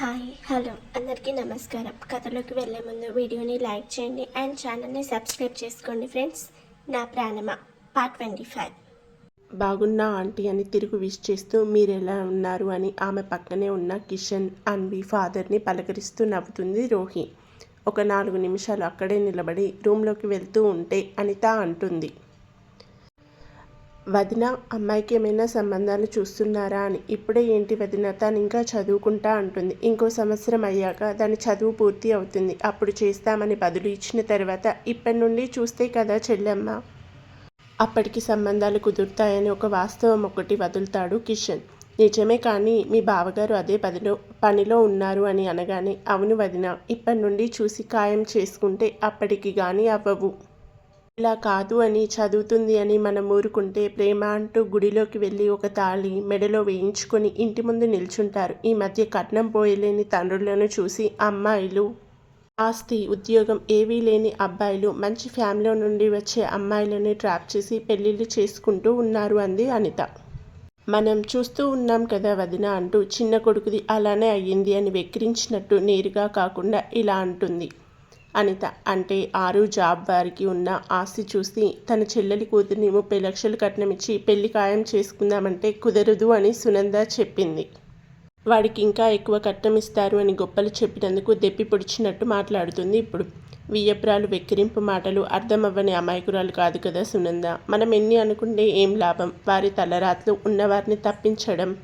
Hi hello. అందరికీ నమస్కారం. కథలోకి వెళ్ళే ముందు వీడియోని లైక్ చేయండి అండ్ ఛానల్ని సబ్స్క్రైబ్ చేసుకోండి ఫ్రెండ్స్. నా ప్రాణమ? Part twenty five. బాగున్నా ఆంటీ అని తిరుగు విష్ చేస్తూ మీరు ఎలా ఉన్నారు అని ఆమె పక్కనే ఉన్న కిషన్ అన్వి ఫాదర్ని పలకరిస్తూ నవ్వుతుంది రోహి. ఒక నాలుగు నిమిషాలు అక్కడే నిలబడి రూమ్లోకి వెళ్తూ ఉంటే అనిత అంటుంది. వదిన అమ్మాయికి ఏమైనా సంబంధాలు చూస్తున్నారా అని. ఇప్పుడే ఏంటి వదిన తను ఇంకా చదువుకుంటా అంటుంది. ఇంకో సంవత్సరం అయ్యాక దాని చదువు పూర్తి అవుతుంది. అప్పుడు చేస్తామని బదులు ఇచ్చిన తర్వాత ఇప్పటి నుండి చూస్తే కదా చెల్లెమ్మ. అప్పటికి సంబంధాలు కుదురుతాయని ఒక వాస్తవం ఒకటి వదులుతాడు కిషన్. నిజమే కానీ మీ బావగారు అదే పదిలో పనిలో ఉన్నారు అని అనగానే అవును వదిన ఇప్పటి నుండి చూసి ఖాయం చేసుకుంటే అప్పటికి కానీ అవ్వవు. ఇలా కాదు అని చదువుతుంది అని మనం ఊరుకుంటే ప్రేమ అంటూ గుడిలోకి వెళ్ళి ఒక తాళి మెడలో వేయించుకొని ఇంటి ముందు నిల్చుంటారు. ఈ మధ్య కట్నం పోయలేని తండ్రులను చూసి అమ్మాయిలు ఆస్తి ఉద్యోగం ఏవీ లేని అబ్బాయిలు మంచి ఫ్యామిలీ నుండి వచ్చే అమ్మాయిలని ట్రాప్ చేసి పెళ్ళిళ్ళు చేసుకుంటూ ఉన్నారు అంది అనిత. మనం చూస్తూ ఉన్నాం కదా వదిన అంటూ చిన్న కొడుకుది అలానే అయ్యింది అని వెక్కిరించినట్టు నేరుగా కాకుండా ఇలా అంటుంది. అనిత అంటే ఆరు జాబ్ వారికి ఉన్న ఆస్తి చూసి తన చెల్లెలి కూతుర్ని ముప్పై లక్షలు కట్నం ఇచ్చి పెళ్ళి ఖాయం చేసుకుందామంటే కుదరదు అని సునంద చెప్పింది. వాడికి ఇంకా ఎక్కువ కట్నం ఇస్తారు అని గొప్పలు చెప్పినందుకు దెప్పి పొడిచినట్టు మాట్లాడుతుంది ఇప్పుడు. వియ్యపురాలు వెక్కిరింపు మాటలు అర్థమవ్వని అమాయకురాలు కాదు కదా సునంద. మనం ఎన్ని అనుకుంటే ఏం లాభం? వారి తలరాత్లు ఉన్నవారిని తప్పించడం.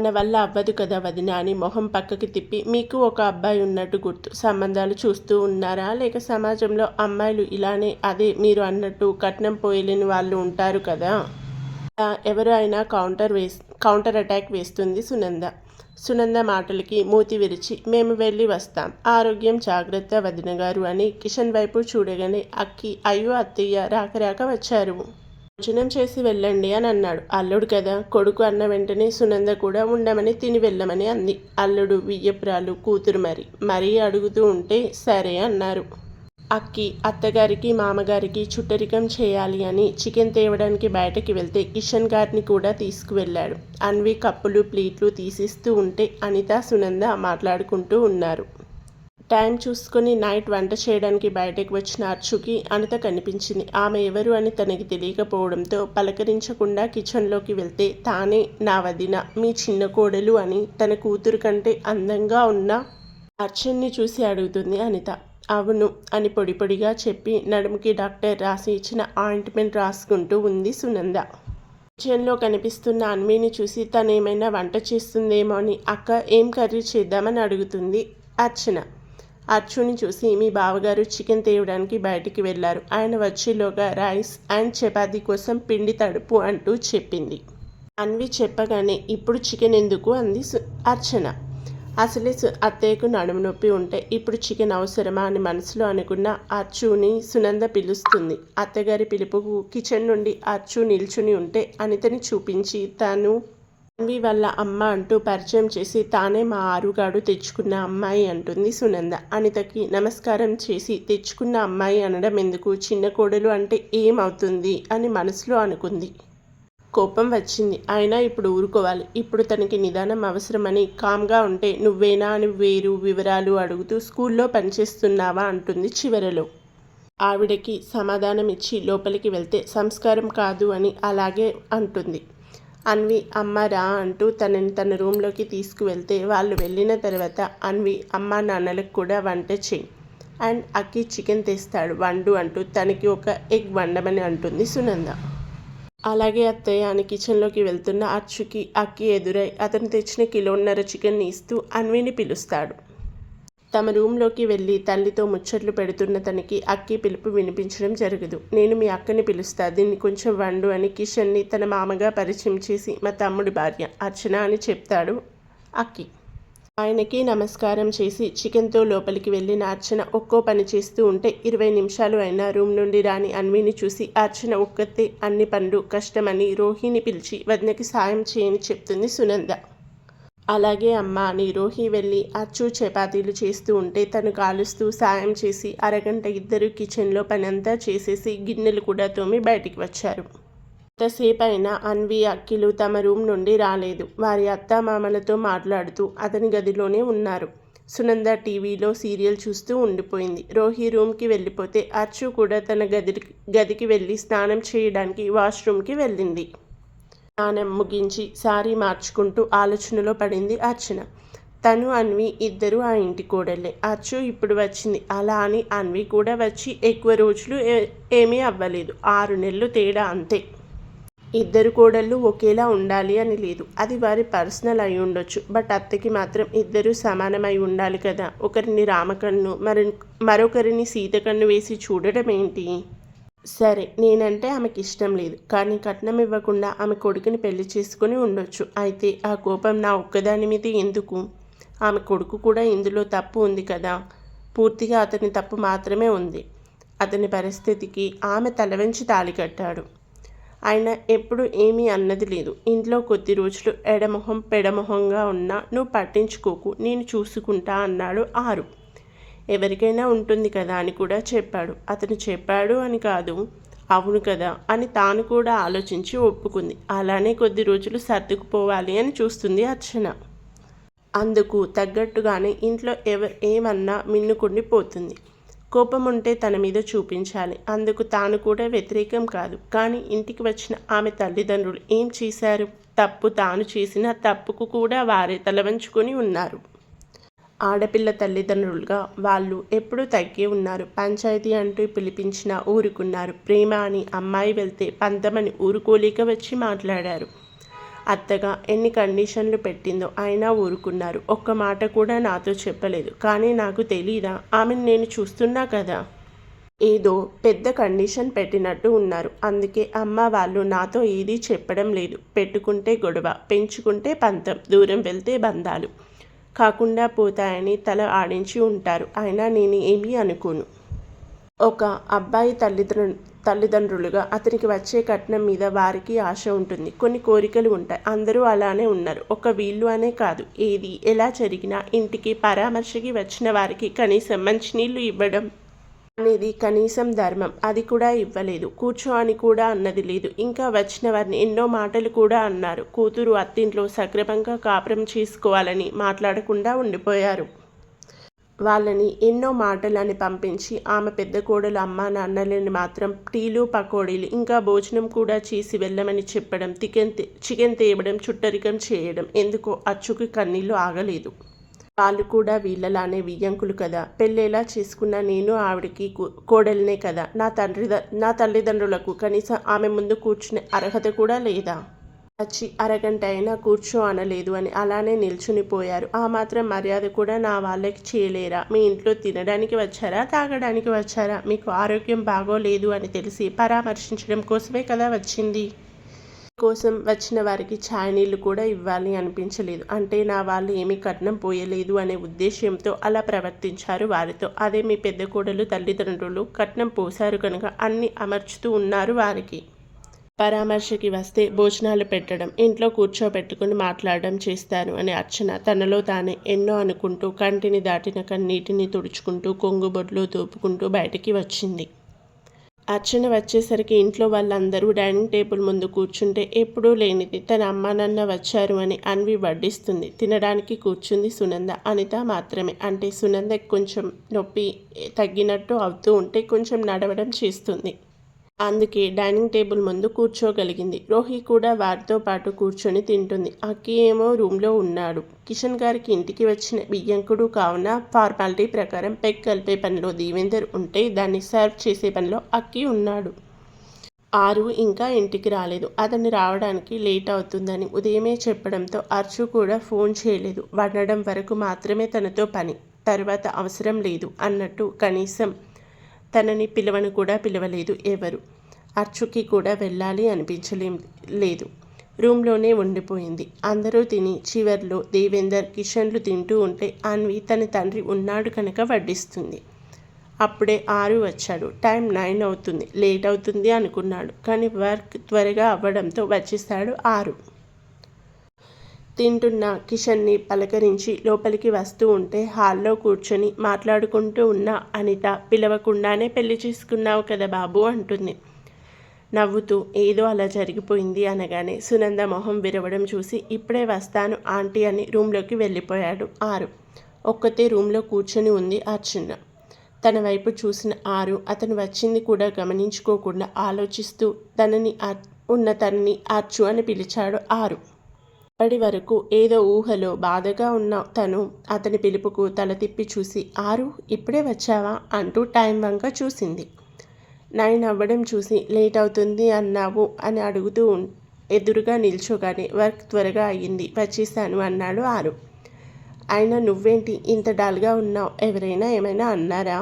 మన వల్ల అవ్వదు కదా వదిన అని మొహం పక్కకి తిప్పి మీకు ఒక అబ్బాయి ఉన్నట్టు గుర్తు సంబంధాలు చూస్తూ ఉన్నారా? లేక సమాజంలో అమ్మాయిలు ఇలానే అదే మీరు అన్నట్టు కట్నం పోయలేని వాళ్ళు ఉంటారు కదా? ఎవరు అయినా కౌంటర్ వేస్ కౌంటర్ అటాక్ వేస్తుంది సునంద. సునంద మాటలకి మూతి విరిచి మేము వెళ్ళి వస్తాం. ఆరోగ్యం జాగ్రత్త వదిన గారు అని కిషన్ వైపు చూడగానే అక్కి అయ్యో అత్తయ్య రాక రాక వచ్చారు. భోజనం చేసి వెళ్ళండి అని అన్నాడు. అల్లుడు కదా కొడుకు అన్న వెంటనే సునంద కూడా ఉండమని తిని వెళ్ళమని అంది. అల్లుడు వియ్యపురాలు కూతురు మరి మరీ అడుగుతూ ఉంటే సరే అన్నారు. అక్కి అత్తగారికి మామగారికి చుట్టరికం చేయాలి అని చికెన్ తేవడానికి బయటకి వెళ్తే కిషన్ గారిని కూడా తీసుకువెళ్ళాడు. అన్వి కప్పులు ప్లేట్లు తీసిస్తూ ఉంటే అనిత సునంద మాట్లాడుకుంటూ ఉన్నారు. టైం చూసుకొని నైట్ వంట చేయడానికి బయటకు వచ్చిన అర్చుకి అనిత కనిపించింది. ఆమె ఎవరు అని తనకి తెలియకపోవడంతో పలకరించకుండా కిచెన్లోకి వెళ్తే తానే నా వదిన మీ చిన్న కోడలు అని తన కూతురు కంటే అందంగా ఉన్న అర్చన్ని చూసి అడుగుతుంది అనిత. అవును అని పొడి పొడిగా చెప్పి నడుముకి డాక్టర్ రాసి ఇచ్చిన ఆయింట్మెంట్ రాసుకుంటూ ఉంది సునంద. కిచెన్లో కనిపిస్తున్న అన్వీని చూసి తను ఏమైనా వంట చేస్తుందేమో అని అక్క ఏం కర్రీ చేద్దామని అడుగుతుంది అర్చన. అర్జున్ని చూసి మీ బావగారు చికెన్ తేయడానికి బయటికి వెళ్ళారు. ఆయన వచ్చేలోగా రైస్ అండ్ చపాతీ కోసం పిండి తడుపు అంటూ చెప్పింది. అన్వి చెప్పగానే ఇప్పుడు చికెన్ ఎందుకు? అంది సు- అర్చన. అసలే సు- అత్తయ్యకు నడుము నొప్పి ఉంటే ఇప్పుడు చికెన్ అవసరమా అని మనసులో అనుకున్న అచ్చుని సునంద పిలుస్తుంది. అత్తగారి పిలుపుకు కిచెన్ నుండి అర్చు నిల్చుని ఉంటే అనితని చూపించి తాను అన్వి వాళ్ళ అమ్మ అంటూ పరిచయం చేసి తానే మా ఆరుగాడు తెచ్చుకున్న అమ్మాయి అంటుంది సునంద. అనితకి నమస్కారం చేసి తెచ్చుకున్న అమ్మాయి అనడం ఎందుకు? చిన్న కోడలు అంటే ఏమవుతుంది? అని మనసులో అనుకుంది. కోపం వచ్చింది. అయినా ఇప్పుడు ఊరుకోవాలి. ఇప్పుడు తనకి నిదానం అవసరమని కామ్గా ఉంటే నువ్వేనా అని వేరు వివరాలు అడుగుతూ స్కూల్లో పనిచేస్తున్నావా అంటుంది చివరలో. ఆవిడకి సమాధానం ఇచ్చి లోపలికి వెళ్తే సంస్కారం కాదు అని అలాగే అంటుంది. అన్వి అమ్మారా అంటూ తనని తన రూమ్లోకి తీసుకువెళ్తే వాళ్ళు వెళ్ళిన తర్వాత అన్వి అమ్మ నాన్నలకు కూడా వంట చేయి. అండ్ అక్కి చికెన్ తెస్తాడు వండు అంటూ తనకి ఒక ఎగ్ వండమని అంటుంది సునంద. అలాగే అత్తయ్య అని కిచెన్లోకి వెళ్తున్న అచ్చుకి అక్కి ఎదురై అతను తెచ్చిన కిలోన్నర చికెన్ని ఇస్తూ అన్విని పిలుస్తాడు. తమ రూమ్లోకి వెళ్ళి తల్లితో ముచ్చట్లు పెడుతున్న తనకి అక్కి పిలుపు వినిపించడం జరగదు. నేను మీ అక్కని పిలుస్తా. దీన్ని కొంచెం వండు అని కిషన్ని తన మామగా పరిచయం చేసి మా తమ్ముడి భార్య అర్చన అని చెప్తాడు అక్కి. ఆయనకి నమస్కారం చేసి చికెన్తో లోపలికి వెళ్ళిన అర్చన ఒక్కో పని చేస్తూ ఉంటే ఇరవై నిమిషాలు అయినా రూమ్ నుండి రాని అన్విని చూసి అర్చన ఒక్కతే అన్ని పనులు కష్టమని రోహిని పిలిచి వదినకి సాయం చేయని చెప్తుంది సునంద. అలాగే అమ్మ అని రోహి వెళ్ళి అచ్చు చపాతీలు చేస్తూ ఉంటే తను కాలుస్తూ సాయం చేసి అరగంట ఇద్దరు కిచెన్లో పనంతా చేసేసి గిన్నెలు కూడా తోమి బయటికి వచ్చారు. కొంతసేపు అయినా అన్వి అక్కిలు తమ రూమ్ నుండి రాలేదు. వారి అత్తామామలతో మాట్లాడుతూ అతని గదిలోనే ఉన్నారు. సునంద టీవీలో సీరియల్ చూస్తూ ఉండిపోయింది. రోహి రూమ్కి వెళ్ళిపోతే అచ్చు కూడా తన గది గదికి వెళ్ళి స్నానం చేయడానికి వాష్రూమ్కి వెళ్ళింది. స్నానం ముగించి సారీ మార్చుకుంటూ ఆలోచనలో పడింది అర్చన. తను అన్వి ఇద్దరు ఆ ఇంటి కూడలే అర్చు ఇప్పుడు వచ్చింది. అలా అని అన్వి కూడా వచ్చి ఎక్కువ రోజులు ఏ- ఏమీ అవ్వలేదు. ఆరు నెలలు తేడా అంతే. ఇద్దరు కోడళ్ళు ఒకేలా ఉండాలి అని లేదు. అది వారి పర్సనల్ అయి ఉండొచ్చు. బట్ అత్తకి మాత్రం ఇద్దరు సమానమై ఉండాలి కదా. ఒకరిని రామకన్ను మరి మరొకరిని సీతకన్ను వేసి చూడడం ఏంటి సరే నేనంటే ఆమెకి ఇష్టం లేదు. కానీ కట్నం ఇవ్వకుండా ఆమె కొడుకుని పెళ్ళి చేసుకుని ఉండొచ్చు. అయితే ఆ కోపం నా ఒక్కదాని మీద ఎందుకు? ఆమె కొడుకు కూడా ఇందులో తప్పు ఉంది కదా. పూర్తిగా అతని తప్పు మాత్రమే ఉంది. అతని పరిస్థితికి ఆమె తలవంచి తాళి కట్టాడు. ఆయన ఎప్పుడు ఏమీ అన్నది లేదు. ఇంట్లో కొద్ది రోజులు ఎడమొహం పెడమొహంగా ఉన్నా నువ్వు పట్టించుకోకు నేను చూసుకుంటా అన్నాడు ఆరు. ఎవరికైనా ఉంటుంది కదా అని కూడా చెప్పాడు. అతను చెప్పాడు అని కాదు అవును కదా అని తాను కూడా ఆలోచించి ఒప్పుకుంది. అలానే కొద్ది రోజులు సర్దుకుపోవాలి అని చూస్తుంది అర్చన. అందుకు తగ్గట్టుగానే ఇంట్లో ఎవరు ఏమన్నా మిన్నుకుండి పోతుంది. కోపం ఉంటే తన మీద చూపించాలి. అందుకు తాను కూడా వ్యతిరేకం కాదు. కానీ ఇంటికి వచ్చిన ఆమె తల్లిదండ్రులు ఏం చేశారు? తప్పు తాను చేసిన తప్పుకు కూడా వారే తలవంచుకొని ఉన్నారు. ఆడపిల్ల తల్లిదండ్రులుగా వాళ్ళు ఎప్పుడూ తగ్గి ఉన్నారు. పంచాయతీ అంటూ పిలిపించిన ఊరుకున్నారు. ప్రేమ అని అమ్మాయి వెళ్తే పంతమని ఊరుకోలేక వచ్చి మాట్లాడారు. అత్తగా ఎన్ని కండిషన్లు పెట్టిందో అయినా ఊరుకున్నారు. ఒక్క మాట కూడా నాతో చెప్పలేదు. కానీ నాకు తెలీదా? ఆమెను నేను చూస్తున్నా కదా? ఏదో పెద్ద కండిషన్ పెట్టినట్టు ఉన్నారు. అందుకే అమ్మ వాళ్ళు నాతో ఏదీ చెప్పడం లేదు. పెట్టుకుంటే గొడవ పెంచుకుంటే పంతం దూరం వెళ్తే బంధాలు. కాకుండా పోతాయని తల ఆడించి ఉంటారు. అయినా నేను ఏమీ అనుకోను. ఒక అబ్బాయి తల్లిదండ్రు తల్లిదండ్రులుగా అతనికి వచ్చే కట్నం మీద వారికి ఆశ ఉంటుంది. కొన్ని కోరికలు ఉంటాయి. అందరూ అలానే ఉన్నారు. ఒక వీళ్ళు అనే కాదు. ఏది ఎలా జరిగినా ఇంటికి పరామర్శకి వచ్చిన వారికి కనీసం మంచినీళ్ళు ఇవ్వడం అనేది కనీసం ధర్మం. అది కూడా ఇవ్వలేదు. కూర్చో అని కూడా అన్నది లేదు. ఇంకా వచ్చిన వారిని ఎన్నో మాటలు కూడా అన్నారు. కూతురు అత్తింట్లో సక్రమంగా కాపురం చేసుకోవాలని మాట్లాడకుండా ఉండిపోయారు. వాళ్ళని ఎన్నో మాటలని పంపించి ఆమె పెద్ద కోడలు అమ్మా నాన్నలని మాత్రం టీలు పకోడీలు ఇంకా భోజనం కూడా చేసి వెళ్ళమని చెప్పడం చికెన్ చికెన్ తేవడం చుట్టరికం చేయడం ఎందుకో అచ్చుకి కన్నీళ్ళు ఆగలేదు. వాళ్ళు కూడా వీళ్ళలానే వియ్యంకులు కదా. పెళ్ళేలా చేసుకున్న నేను ఆవిడకి కోడల్నే కోడలినే కదా. నా తండ్రి నా తల్లిదండ్రులకు కనీసం ఆమె ముందు కూర్చునే అర్హత కూడా లేదా? వచ్చి అరగంట అయినా కూర్చో అనలేదు అని అలానే నిల్చునిపోయారు ఆ మాత్రం మర్యాద కూడా నా వాళ్ళకి చేయలేరా? మీ ఇంట్లో తినడానికి వచ్చారా? తాగడానికి వచ్చారా? మీకు ఆరోగ్యం బాగోలేదు అని తెలిసి పరామర్శించడం కోసమే కదా వచ్చింది. కోసం వచ్చిన వారికి ఛాయ్ నీళ్ళు కూడా ఇవ్వాలి అనిపించలేదు. అంటే నా వాళ్ళు ఏమీ కట్నం పోయలేదు అనే ఉద్దేశ్యంతో అలా ప్రవర్తించారు వారితో. అదే మీ పెద్ద కోడలు తల్లిదండ్రులు కట్నం పోశారు కనుక అన్ని అమర్చుతూ ఉన్నారు వారికి. పరామర్శకి వస్తే భోజనాలు పెట్టడం ఇంట్లో కూర్చోబెట్టుకుని మాట్లాడడం చేస్తాను అని అర్చన తనలో తానే ఎన్నో అనుకుంటూ కంటిని దాటిన కన్నీటిని తుడుచుకుంటూ కొంగుబొడ్లో దోపుకుంటూ బయటికి వచ్చింది. అర్చన వచ్చేసరికి ఇంట్లో వాళ్ళందరూ డైనింగ్ టేబుల్ ముందు కూర్చుంటే ఎప్పుడూ లేనిది తన అమ్మ నాన్న వచ్చారు అని అన్వి వడ్డిస్తుంది. తినడానికి కూర్చుంది సునంద. అనిత మాత్రమే. అంటే సునందకి కొంచెం నొప్పి తగ్గినట్టు అవుతూ ఉంటే కొంచెం నడవడం చేస్తుంది. అందుకే డైనింగ్ టేబుల్ ముందు కూర్చోగలిగింది. రోహి కూడా వారితో పాటు కూర్చొని తింటుంది. అక్కి ఏమో రూమ్లో ఉన్నాడు. కిషన్ గారికి ఇంటికి వచ్చిన బియ్యంకుడు కావున ఫార్మాలిటీ ప్రకారం పెగ్ కలిపే పనిలో దేవేందర్ ఉంటే దాన్ని సర్వ్ చేసే పనిలో అక్కి ఉన్నాడు. ఆరు ఇంకా ఇంటికి రాలేదు. అతను రావడానికి లేట్ అవుతుందని ఉదయమే చెప్పడంతో అర్చు కూడా ఫోన్ చేయలేదు. వండడం వరకు మాత్రమే తనతో పని. తర్వాత అవసరం లేదు అన్నట్టు కనీసం తనని పిలవను కూడా పిలవలేదు ఎవరు. అర్చుకి కూడా వెళ్ళాలి అనిపించలేం లేదు. రూమ్లోనే ఉండిపోయింది. అందరూ తిని చివర్లో దేవేందర్ కిషన్లు తింటూ ఉంటే అన్వి తన తండ్రి ఉన్నాడు కనుక వడ్డిస్తుంది. అప్పుడే ఆరు వచ్చాడు. టైం నైన్ అవుతుంది. లేట్ అవుతుంది అనుకున్నాడు. కానీ వర్క్ త్వరగా అవ్వడంతో వచ్చేసాడు ఆరు. తింటున్న కిషన్ని పలకరించి లోపలికి వస్తూ ఉంటే హాల్లో కూర్చొని మాట్లాడుకుంటూ ఉన్న అనిత పిలవకుండానే పెళ్ళి చేసుకున్నావు కదా బాబు అంటుంది. నవ్వుతూ ఏదో అలా జరిగిపోయింది అనగానే సునంద మొహం విరవడం చూసి ఇప్పుడే వస్తాను ఆంటీ అని రూమ్లోకి వెళ్ళిపోయాడు ఆరు. ఒక్కతే రూమ్లో కూర్చొని ఉంది అర్చన. తన వైపు చూసిన ఆరు అతను వచ్చింది కూడా గమనించుకోకుండా ఆలోచిస్తూ తనని ఉన్న తనని అర్చు అని పిలిచాడు ఆరు. అప్పటి వరకు ఏదో ఊహలో బాధగా ఉన్న తను అతని పిలుపుకు తల తిప్పి చూసి ఆరు ఇప్పుడే వచ్చావా? అంటూ టైం వంక చూసింది. నైన్ అవ్వడం చూసి లేట్ అవుతుంది అన్నావు? అని అడుగుతూ ఎదురుగా నిల్చోగానే వర్క్ త్వరగా అయ్యింది. వచ్చేసాను అన్నాడు ఆరు. అయినా నువ్వేంటి ఇంత డల్గా ఉన్నావు? ఎవరైనా ఏమైనా అన్నారా?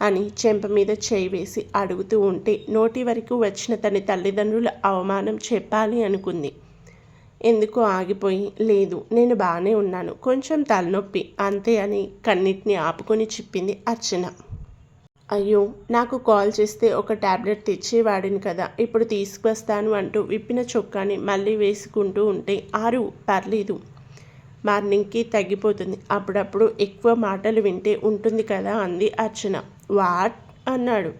అని చెంప మీద చేయి వేసి అడుగుతూ ఉంటే నోటి వరకు వచ్చిన తన తల్లిదండ్రుల అవమానం చెప్పాలి అనుకుంది. ఎందుకో ఆగిపోయి? లేదు నేను బాగానే ఉన్నాను. కొంచెం తలనొప్పి. అంతే అని కన్నిటిని ఆపుకొని చెప్పింది అర్చన. అయ్యో నాకు కాల్ చేస్తే ఒక టాబ్లెట్ తెచ్చేవాడిని కదా. ఇప్పుడు తీసుకొస్తాను అంటూ విప్పిన చొక్కాని మళ్ళీ వేసుకుంటూ ఉంటే ఆరు పర్లేదు. మార్నింగ్కి తగ్గిపోతుంది. అప్పుడప్పుడు ఎక్కువ మాటలు వింటే ఉంటుంది కదా అంది అర్చన. వాట్? అన్నాడు.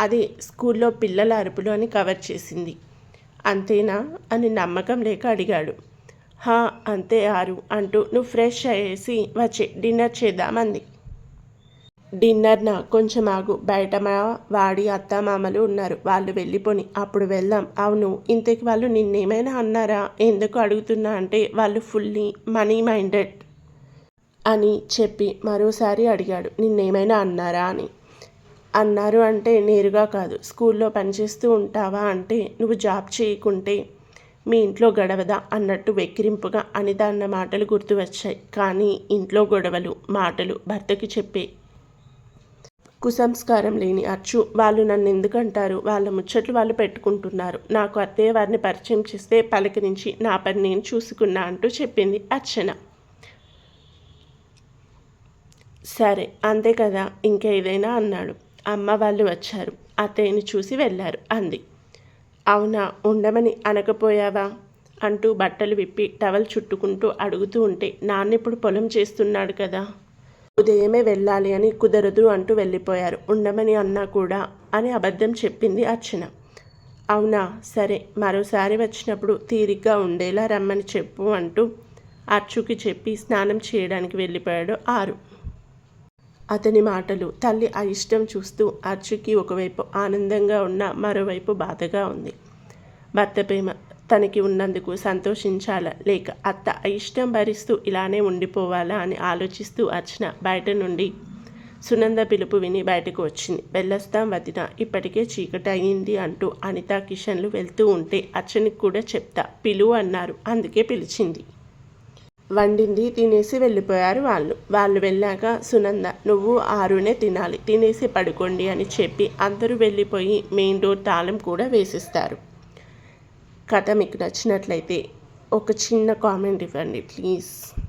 అది స్కూల్లో పిల్లల అరుపులు అని కవర్ చేసింది. అంతేనా? అని నమ్మకం లేక అడిగాడు. హా అంతే ఆరు అంటూ నువ్వు ఫ్రెష్ అయ్యేసి వచ్చే డిన్నర్ చేద్దామంది. డిన్నర్న? కొంచెం ఆగు. బయట మా వాడి అత్తమామలు ఉన్నారు. వాళ్ళు వెళ్ళిపోని. అప్పుడు వెళ్దాం. అవును ఇంతకి వాళ్ళు నిన్నేమైనా అన్నారా? ఎందుకు అడుగుతున్నా అంటే వాళ్ళు ఫుల్లీ మనీ మైండెడ్ అని చెప్పి మరోసారి అడిగాడు. నిన్నేమైనా అన్నారా అని. అన్నారు అంటే నేరుగా కాదు. స్కూల్లో పనిచేస్తూ ఉంటావా అంటే నువ్వు జాబ్ చేయకుంటే మీ ఇంట్లో గడవదా అన్నట్టు వెక్కిరింపుగా అనిత అన్న మాటలు గుర్తు వచ్చాయి. కానీ ఇంట్లో గొడవలు మాటలు భర్తకి చెప్పే కుసంస్కారం లేని అచ్చు. వాళ్ళు నన్ను ఎందుకంటారు? వాళ్ళ ముచ్చట్లు వాళ్ళు పెట్టుకుంటున్నారు. నాకు అత్తయ్య వారిని పరిచయం చేస్తే పలకరించి నా పని నేను చూసుకున్నా అంటూ చెప్పింది అర్చన. సరే అంతే కదా? ఇంకేదైనా అన్నాడు. అమ్మ వాళ్ళు వచ్చారు. అత్తయ్యని చూసి వెళ్ళారు. అంది. అవునా ఉండమని అనకపోయావా? అంటూ బట్టలు విప్పి టవల్ చుట్టుకుంటూ అడుగుతూ ఉంటే నాన్నెప్పుడు పొలం చేస్తున్నాడు కదా. ఉదయమే వెళ్ళాలి అని కుదరదు అంటూ వెళ్ళిపోయారు. ఉండమని అన్నా కూడా అని అబద్ధం చెప్పింది అర్చన. అవునా సరే మరోసారి వచ్చినప్పుడు తీరిగ్గా ఉండేలా రమ్మని చెప్పు అంటూ అర్చుకి చెప్పి స్నానం చేయడానికి వెళ్ళిపోయాడు ఆరు. అతని మాటలు తల్లి అయిష్టం చూస్తూ అర్చుకి ఒకవైపు ఆనందంగా ఉన్న మరోవైపు బాధగా ఉంది. భర్త ప్రేమ తనకి ఉన్నందుకు సంతోషించాలా? లేక అత్త అయిష్టం భరిస్తూ ఇలానే ఉండిపోవాలా అని ఆలోచిస్తూ అర్చన బయట నుండి సునంద పిలుపు విని బయటకు వచ్చింది. వెళ్ళొస్తాం వదిన ఇప్పటికే చీకటి అయ్యింది అంటూ అనిత కిషన్లు వెళ్తూ ఉంటే అర్చనకి కూడా చెప్తా పిలువు అన్నారు. అందుకే పిలిచింది. వండింది తినేసి వెళ్ళిపోయారు వాళ్ళు. వాళ్ళు వెళ్ళాక సునంద నువ్వు ఆరునే తినాలి. తినేసి పడుకోండి అని చెప్పి అందరూ వెళ్ళిపోయి మెయిన్ డోర్ తాళం కూడా వేసిస్తారు. కథ మీకు నచ్చినట్లయితే ఒక చిన్న కామెంట్ ఇవ్వండి ప్లీజ్.